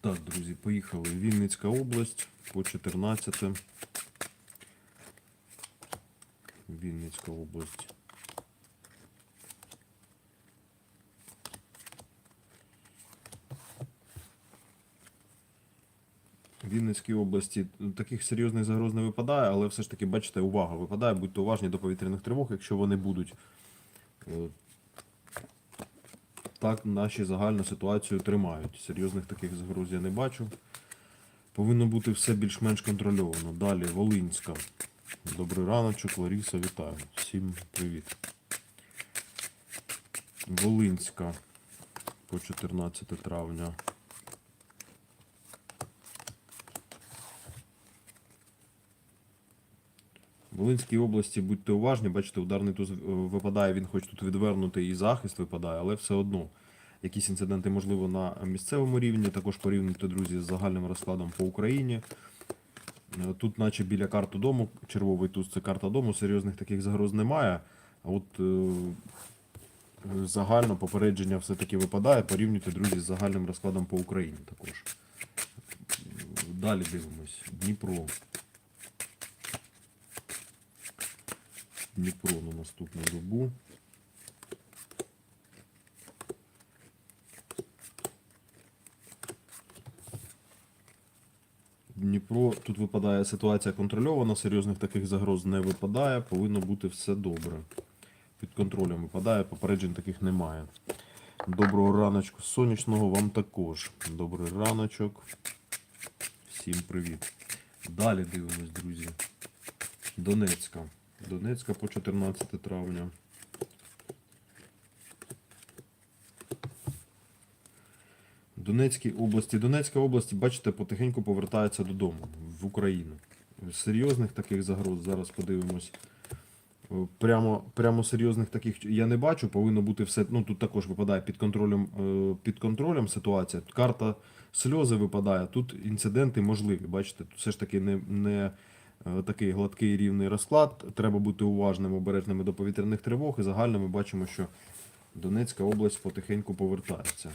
Так, друзі, поїхали. Вінницька область по 14. Вінницька область. Вінницькій області таких серйозних загроз не випадає, але все ж таки, бачите, увага випадає, будьте уважні до повітряних тривог, якщо вони будуть. Так, наші загальну ситуацію тримають. Серйозних таких загроз я не бачу. Повинно бути все більш-менш контрольовано. Далі Волинська. Добрий раночок, Ларіса, вітаю. Всім привіт. Волинська по 14 травня. В Волинській області будьте уважні, бачите, ударний туз е, випадає, він хоч тут відвернутий і захист випадає, але все одно якісь інциденти, можливо, на місцевому рівні, також порівнюйте, друзі, з загальним розкладом по Україні. Е, Тут, наче біля карти дому, червовий туз це карта дому, серйозних таких загроз немає. А от е, загально попередження все-таки випадає. Порівнюйте, друзі, з загальним розкладом по Україні також. Далі дивимось. Дніпро. Дніпро на наступну добу. Дніпро, тут випадає ситуація контрольована, серйозних таких загроз не випадає, повинно бути все добре. Під контролем випадає, попереджень таких немає. Доброго раночку сонячного вам також. Добрий раночок. Всім привіт. Далі дивимось, друзі. Донецька. Донецька по 14 травня. Донецькій області. Донецька область, бачите, потихеньку повертається додому в Україну. Серйозних таких загроз зараз подивимось. Прямо, прямо серйозних таких я не бачу. Повинно бути все. Ну тут також випадає під контролем, е, під контролем ситуація. Карта сльози випадає. Тут інциденти можливі. Бачите, тут все ж таки не, не е, такий гладкий рівний розклад. Треба бути уважним, обережними до повітряних тривог. І загально ми бачимо, що Донецька область потихеньку повертається.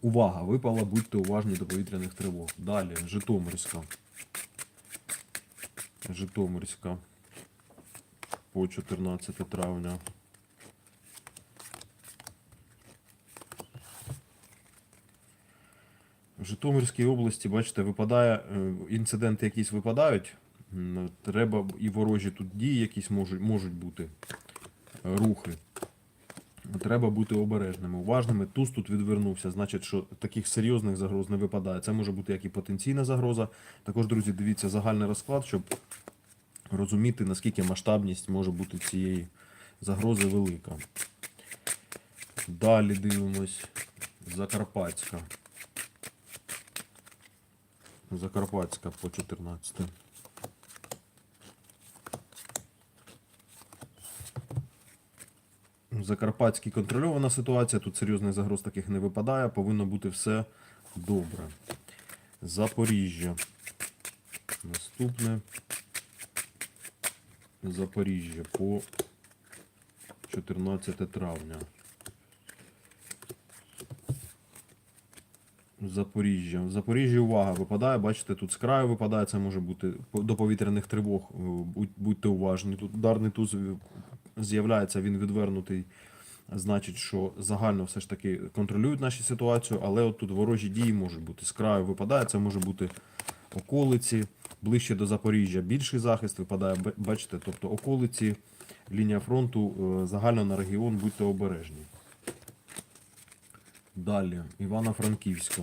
Увага! Випала, будьте уважні до повітряних тривог. Далі, Житомирська. Житомирська по 14 травня. В Житомирській області, бачите, випадає, е, інциденти якісь випадають. Треба і ворожі тут дії якісь можуть, можуть бути, е, рухи. Треба бути обережними, уважними. Туз тут відвернувся, значить, що таких серйозних загроз не випадає. Це може бути як і потенційна загроза. Також, друзі, дивіться загальний розклад, щоб розуміти, наскільки масштабність може бути цієї загрози велика. Далі дивимось. Закарпатська. Закарпатська по 14. Закарпатській контрольована ситуація, тут серйозних загроз таких не випадає, повинно бути все добре. Запоріжжя. Наступне. Запоріжжя по 14 травня. Запоріжжя. В Запоріжжі увага випадає, бачите, тут з краю випадає, це може бути до повітряних тривог. е, Будьте уважні. Тут ударний туз з'являється, він відвернутий. Значить, що загально все ж таки контролюють нашу ситуацію, але от тут ворожі дії можуть бути. З краю випадає, це може бути околиці, ближче до Запоріжжя більший захист випадає, бачите, тобто околиці, лінія фронту, е, загально на регіон, будьте обережні. Далі, Івано-Франківська.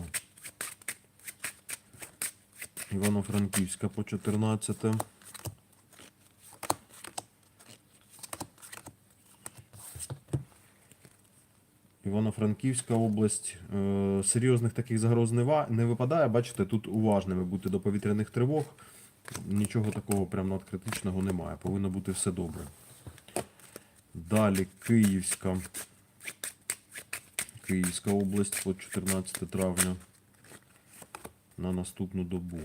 Івано-Франківська по 14. Івано-Франківська область. Е, серйозних таких загроз не, випадає. Бачите, тут уважними бути до повітряних тривог. Нічого такого прям надкритичного немає. Повинно бути все добре. Далі Київська. Київська область по 14 травня на наступну добу.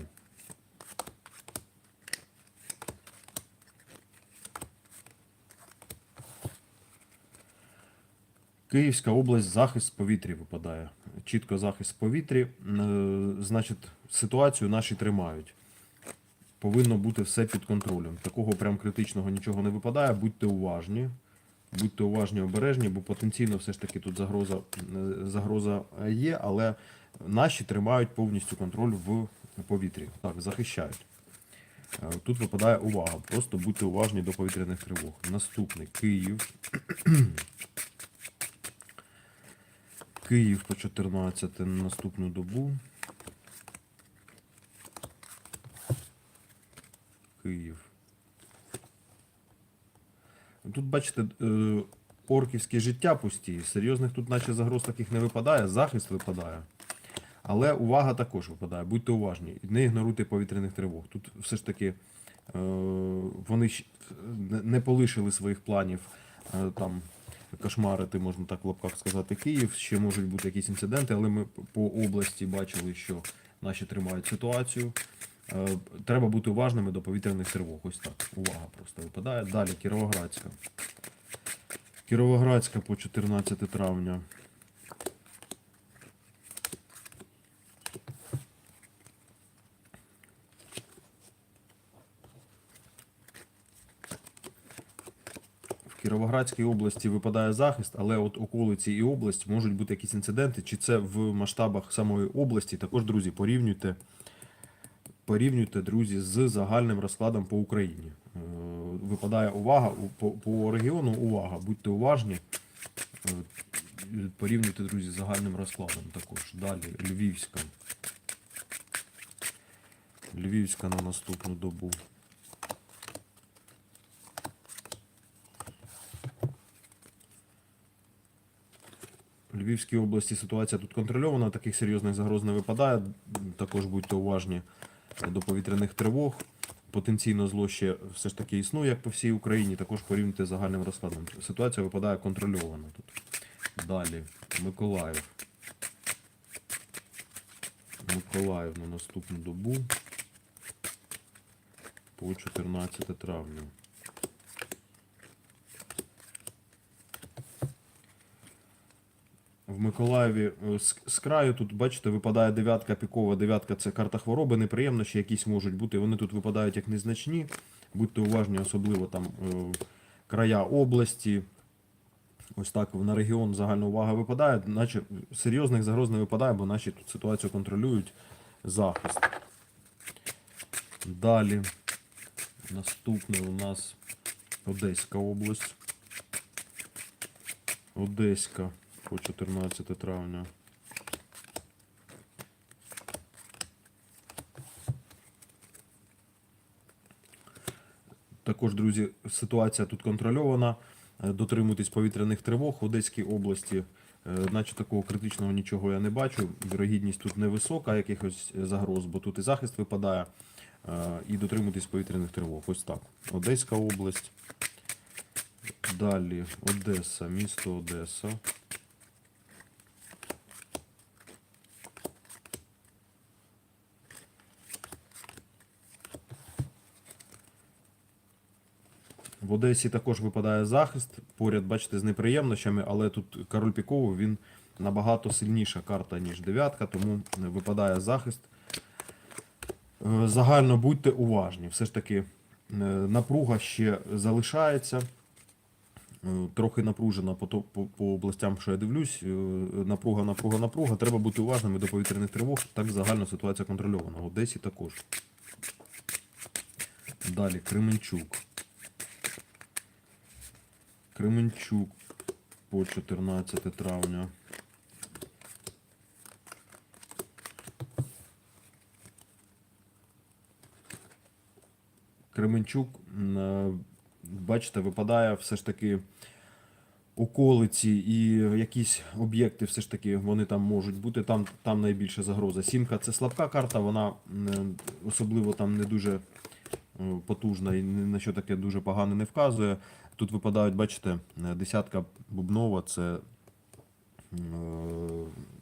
Київська область, захист в повітрі випадає. Чітко захист в повітрі. Е, Значить, ситуацію наші тримають. Повинно бути все під контролем. Такого прям критичного нічого не випадає. Будьте уважні. Будьте уважні, обережні, бо потенційно все ж таки тут загроза, е, загроза є, але наші тримають повністю контроль в повітрі. Так, захищають. Е, Тут випадає увага. Просто будьте уважні до повітряних тривог. Наступний Київ. Київ по 14 на наступну добу. Київ. Тут, бачите, е, орківське життя пусті. Серйозних тут наче загроз таких не випадає, захист випадає. Але увага також випадає. Будьте уважні. Не ігноруйте повітряних тривог. Тут все ж таки е, вони не- полишили своїх планів е, там кошмарити, можна так в лапках сказати, Київ. Ще можуть бути якісь інциденти, але ми по області бачили, що наші тримають ситуацію. Е, Треба бути уважними до повітряних тривог. Ось так. Увага просто випадає. Далі Кіровоградська. Кіровоградська по 14 травня. Кіровоградській області випадає захист, але от околиці і область можуть бути якісь інциденти. Чи це в масштабах самої області? Також, друзі, порівнюйте, порівнюйте, друзі, з загальним розкладом по Україні. Е, Випадає увага по, по регіону. Увага, будьте уважні. Е, Порівнюйте, друзі, з загальним розкладом також. Далі Львівська. Львівська на наступну добу. Львівській області ситуація тут контрольована, таких серйозних загроз не випадає. Також будьте уважні до повітряних тривог. Потенційно зло ще все ж таки існує, як по всій Україні. Також порівняйте з загальним розкладом. Ситуація випадає контрольована тут. Далі. Миколаїв. Миколаїв на наступну добу по 14 травня. В Миколаєві е, з, з краю тут, бачите, випадає дев'ятка пікова. Дев'ятка це карта хвороби, неприємності якісь можуть бути. Вони тут випадають як незначні. Будьте уважні, особливо там е, края області. Ось так на регіон загальна увага випадає, наче серйозних загроз не випадає, бо наші тут ситуацію контролюють захист. Далі. Наступне у нас Одеська область. Одеська по 14 травня. Також, друзі, ситуація тут контрольована. Е, Дотримуйтесь повітряних тривог в Одеській області. Е, Наче такого критичного нічого я не бачу. Вірогідність тут невисока, якихось загроз, бо тут і захист випадає. Е, І дотримуйтесь повітряних тривог. Ось так. Одеська область. Далі Одеса, місто Одеса. В Одесі також випадає захист. Поряд, бачите, з неприємностями, але тут король піковий, він набагато сильніша карта, ніж дев'ятка, тому випадає захист. Е, Загально будьте уважні. Все ж таки е, напруга ще залишається. Е, Трохи напружена по, по, по областям, що я дивлюсь. Напруга, напруга, напруга. Треба бути уважними до повітряних тривог. Так загально ситуація контрольована. В Одесі також. Далі Кременчук. Кременчук по 14 травня. Кременчук, е, бачите, випадає все ж таки околиці і якісь об'єкти, все ж таки вони там можуть бути. Там, там найбільша загроза. Сімка це слабка карта, вона особливо там не дуже е, потужна і на що таке дуже погане не вказує. Тут випадають, бачите, е, десятка бубнова це е,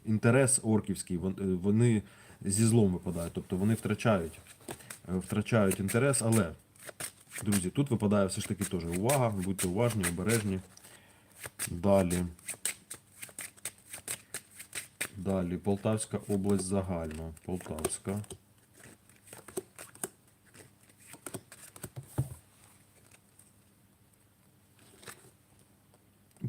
інтерес орківський. Е, Вони зі злом випадають, тобто вони втрачають, е, втрачають інтерес, але, друзі, тут випадає все ж таки теж увага, будьте уважні, обережні. Далі. Далі Полтавська область загально. Полтавська.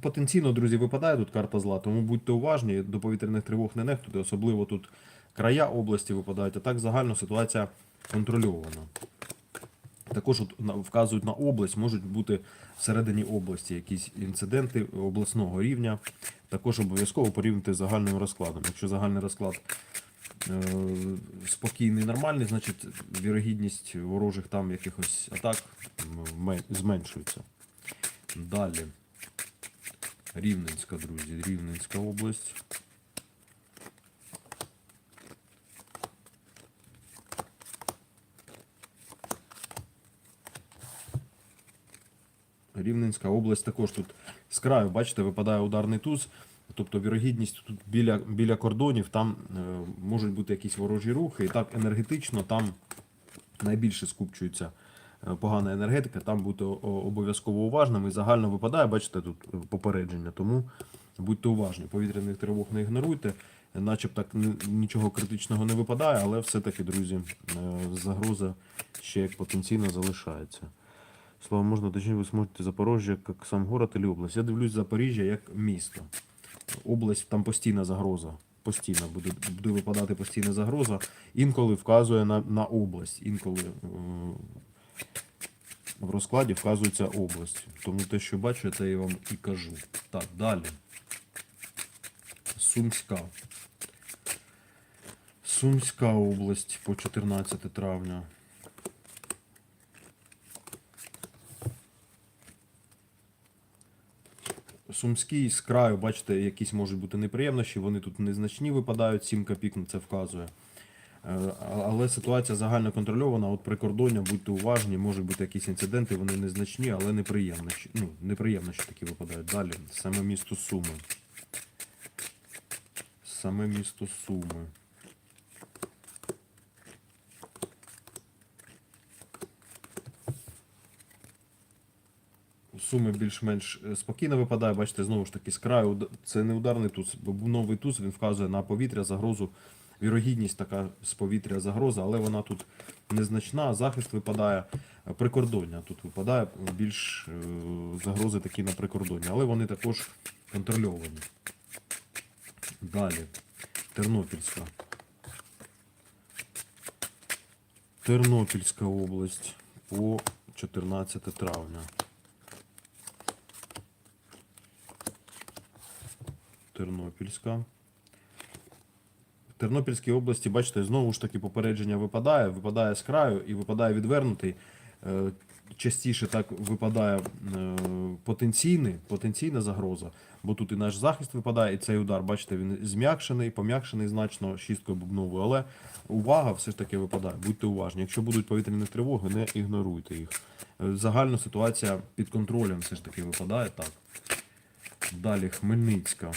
Потенційно, друзі, випадає тут карта зла, тому будьте уважні, до повітряних тривог не нехтуйте, особливо тут края області випадають, а так загально ситуація контрольована. Також вказують на область, можуть бути всередині області якісь інциденти обласного рівня. Також обов'язково порівняти з загальним розкладом. Якщо загальний розклад е, спокійний, нормальний, значить вірогідність ворожих там якихось атак зменшується. Далі. Рівненська, друзі, Рівненська область. Рівненська область також тут з краю, бачите, випадає ударний туз. Тобто вірогідність тут біля, біля кордонів, там е, можуть бути якісь ворожі рухи, і так енергетично там найбільше скупчується е, погана енергетика, там о- обов'язково уважними. Загально випадає, бачите, тут е, попередження, тому будьте уважні. Повітряних тривог не ігноруйте. Начебто так нічого критичного не випадає, але все-таки, друзі, е, загроза ще як потенційно залишається. Слово можна, точніше, ви смотрите Запорожжя як сам город или область. Я дивлюсь Запоріжжя як місто. Область там постійна загроза. Постійно буде, буде випадати постійна загроза. Інколи вказує на, на область. Інколи е, в розкладі вказується область. Тому те, що бачу, це я вам і кажу. Так, далі. Сумська. Сумська область по 14 травня. Сумський з краю, бачите, якісь можуть бути неприємності, вони тут незначні випадають, 7 копійок це вказує. Е, Але ситуація загально контрольована, от прикордоння, будьте уважні, можуть бути якісь інциденти, вони незначні, але неприємно. Ну, неприємно, що такі випадають. Далі, саме місто Суми. Саме місто Суми. Суми більш-менш е, спокійно випадає, бачите, знову ж таки, з краю це не ударний туз, бо новий туз він вказує на повітря, загрозу, вірогідність така з повітря загроза, але вона тут незначна, захист випадає, е, прикордоння тут випадає більш е, загрози такі на прикордонні, але вони також контрольовані. Далі. Тернопільська. Тернопільська область по 14 травня. Тернопільська. Тернопільській області, бачите, знову ж таки попередження випадає, випадає з краю і випадає відвернутий. Е, Частіше так випадає е, потенційний, потенційна загроза, бо тут і наш захист випадає, і цей удар, бачите, він зм'якшений, пом'якшений значно шісткою бубновою, але увага все ж таки випадає. Будьте уважні. Якщо будуть повітряні тривоги, не ігноруйте їх. Е, Загальна ситуація під контролем все ж таки випадає так. Далі Хмельницька.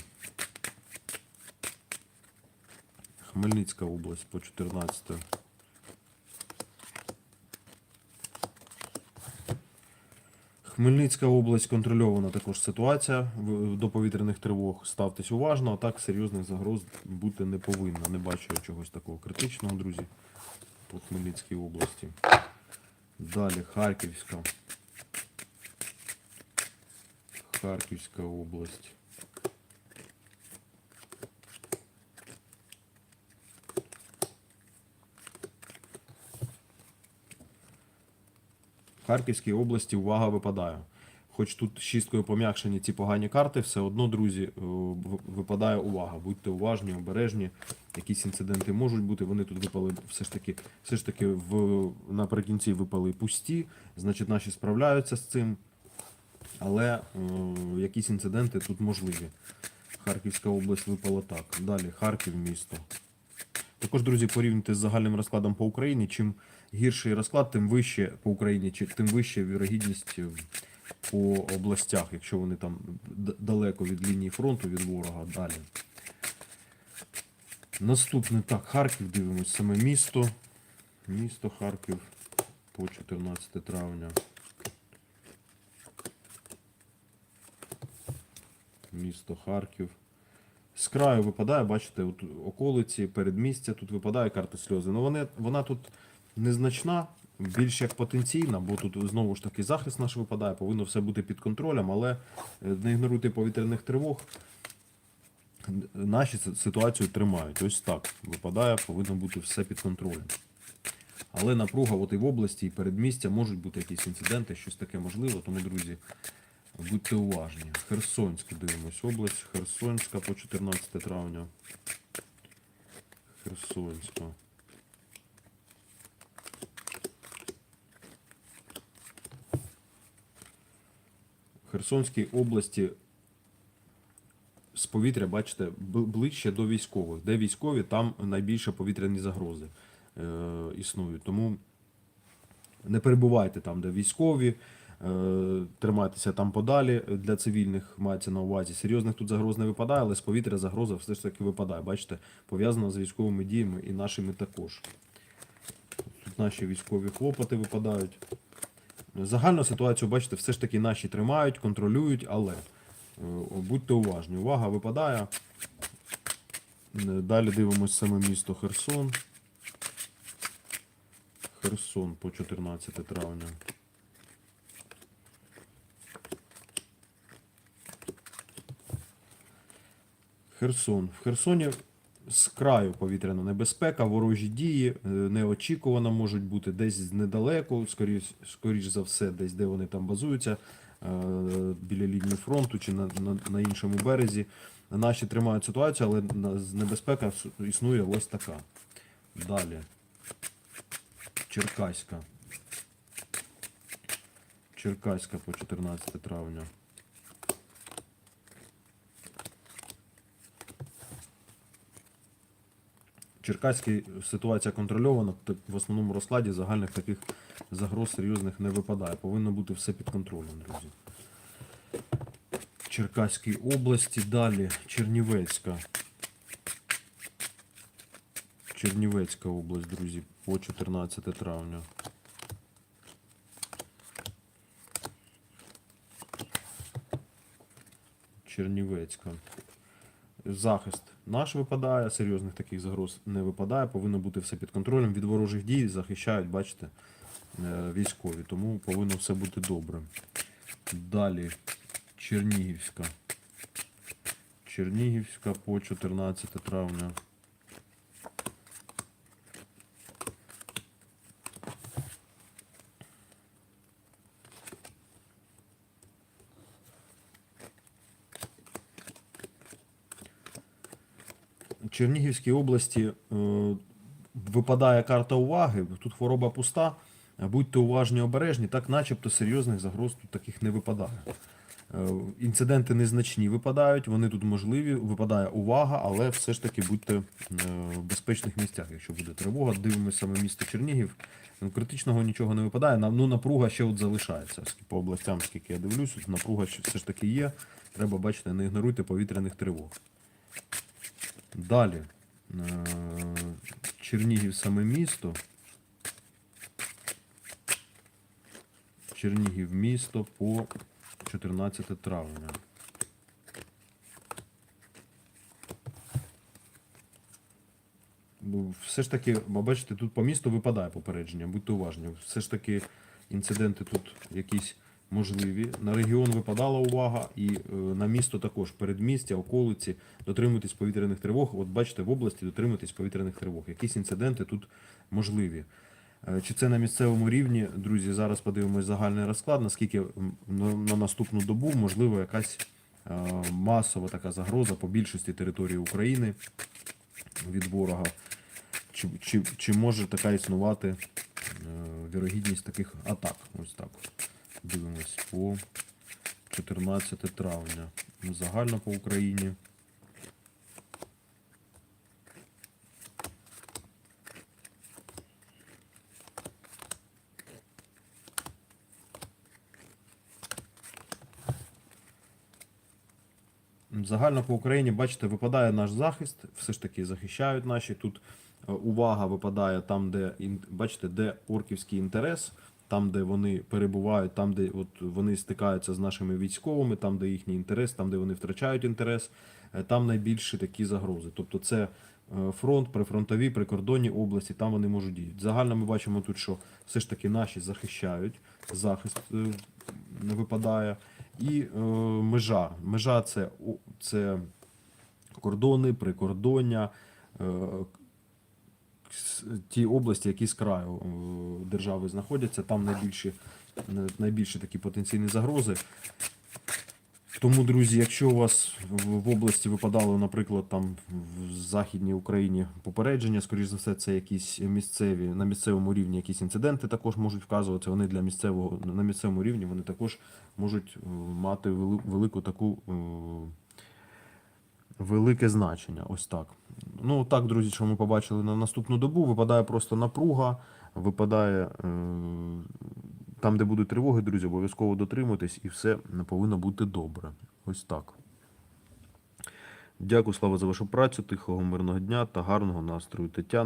Хмельницька область по 14. Хмельницька область контрольована також ситуація до повітряних тривог. Ставтесь уважно, а так серйозних загроз бути не повинно. Не бачу я чогось такого критичного, друзі, по Хмельницькій області. Далі Харківська. Харківська область. В Харківській області увага випадає. Хоч тут шісткою пом'якшені ці погані карти, все одно, друзі, е, випадає увага. Будьте уважні, обережні. Якісь інциденти можуть бути. Вони тут випали все ж таки, все ж таки в, наприкінці випали пусті. Значить, наші справляються з цим. Але е, якісь інциденти тут можливі. Харківська область випала так. Далі Харків місто. Також, друзі, порівняйте з загальним розкладом по Україні. Чим гірший розклад, тим вище по Україні, тим вища вірогідність е, по областях, якщо вони там далеко від лінії фронту, від ворога. Далі. Наступне так, Харків дивимось, саме місто. Місто Харків по 14 травня. Місто Харків. З краю випадає, бачите, от околиці, передмістя, тут випадає карта сльози. Ну вони, вона тут незначна, більш як потенційна, бо тут знову ж таки захист наш випадає, повинно все бути під контролем, але е, не ігноруйте повітряних тривог. Наші си- ситуацію тримають. Ось так. Випадає, повинно бути все під контролем. Але напруга от і в області, і передмістя можуть бути якісь інциденти, щось таке можливо. Тому, друзі, будьте уважні. Херсонська дивимось. Область Херсонська по 14 травня. Херсонська. Херсонській області з повітря, бачите, ближче до військових. Де військові, там найбільше повітряні загрози е, існують. Тому не перебувайте там, де військові, тримайтеся там подалі для цивільних, мається на увазі. Серйозних тут загроз не випадає, але з повітря загроза все ж таки випадає. Бачите, пов'язана з військовими діями і нашими також. Тут наші військові хлопоти випадають. Загальну ситуацію, бачите, все ж таки наші тримають, контролюють, але е, будьте уважні. Увага випадає. Е, Далі дивимось саме місто Херсон. Херсон по 14 травня. Херсон. В Херсоні з краю повітряна небезпека, ворожі дії е, неочікувано можуть бути десь недалеко, скоріш, скоріш за все, десь де вони там базуються, е, біля лінії фронту чи на, на, на іншому березі. Наші тримають ситуацію, але небезпека існує ось така. Далі. Черкаська. Черкаська по 14 травня. Черкаській ситуація контрольована, в основному розкладі загальних таких загроз серйозних не випадає. Повинно бути все під контролем, друзі. Черкаській області, далі Чернівецька. Чернівецька область, друзі, по 14 травня. Чернівецька. Захист наш випадає, серйозних таких загроз не випадає, повинно бути все під контролем. Від ворожих дій захищають, бачите, е, військові, тому повинно все бути добре. Далі Чернігівська. Чернігівська по 14 травня. Чернігівській області е, випадає карта уваги. Тут хвороба пуста. Будьте уважні, обережні, так начебто серйозних загроз тут таких не випадає. Е, Інциденти незначні випадають, вони тут можливі, випадає увага, але все ж таки будьте е, в безпечних місцях, якщо буде тривога. Дивимося саме місто Чернігів. Ну, Критичного нічого не випадає. Ну, напруга ще от залишається. По областям, скільки я дивлюсь, напруга все ж таки є. Треба, бачите, не ігноруйте повітряних тривог. Далі. Е, Чернігів саме місто. Чернігів місто по 14 травня. Все ж таки, бачите, тут по місту випадає попередження, будьте уважні. Все ж таки інциденти тут якісь можливі. На регіон випадала увага, і е, на місто також передмістя, околиці. Дотримуйтесь повітряних тривог. От бачите, в області дотримуйтесь повітряних тривог. Якісь інциденти тут можливі. Е, Чи це на місцевому рівні, друзі? Зараз подивимось загальний розклад, наскільки на, на наступну добу можливо якась е, масова така загроза по більшості території України від ворога. Чи, чи, чи може така існувати вірогідність таких атак? Ось так. Дивимось по 14 травня. Загально по Україні. Загально по Україні, бачите, випадає наш захист, все ж таки захищають наші. Тут е, увага випадає там, де бачите, де орківський інтерес. Там, де вони перебувають, там, де от вони стикаються з нашими військовими, там, де їхній інтерес, там, де вони втрачають інтерес, е, там найбільші такі загрози. Тобто це е, фронт, прифронтові, прикордонні області, там вони можуть діяти. Загально ми бачимо тут, що все ж таки наші захищають, захист е, не випадає. І е, межа. Межа це, це кордони, прикордоння, ті області, які з краю е, держави знаходяться, там найбільші, найбільші такі потенційні загрози. Тому, друзі, якщо у вас в області випадало, наприклад, там в Західній Україні попередження, скоріш за все, це якісь місцеві на місцевому рівні якісь інциденти також можуть вказуватися. Вони для місцевого на місцевому рівні вони також можуть е, мати велику таку е, велике значення. Ось так. Ну так, друзі, що ми побачили на наступну добу. Випадає просто напруга, випадає е, там, де будуть тривоги, друзі, обов'язково дотримуйтесь і все повинно бути добре. Ось так. Дякую, Слава, за вашу працю, тихого мирного дня та гарного настрою. Тетяна.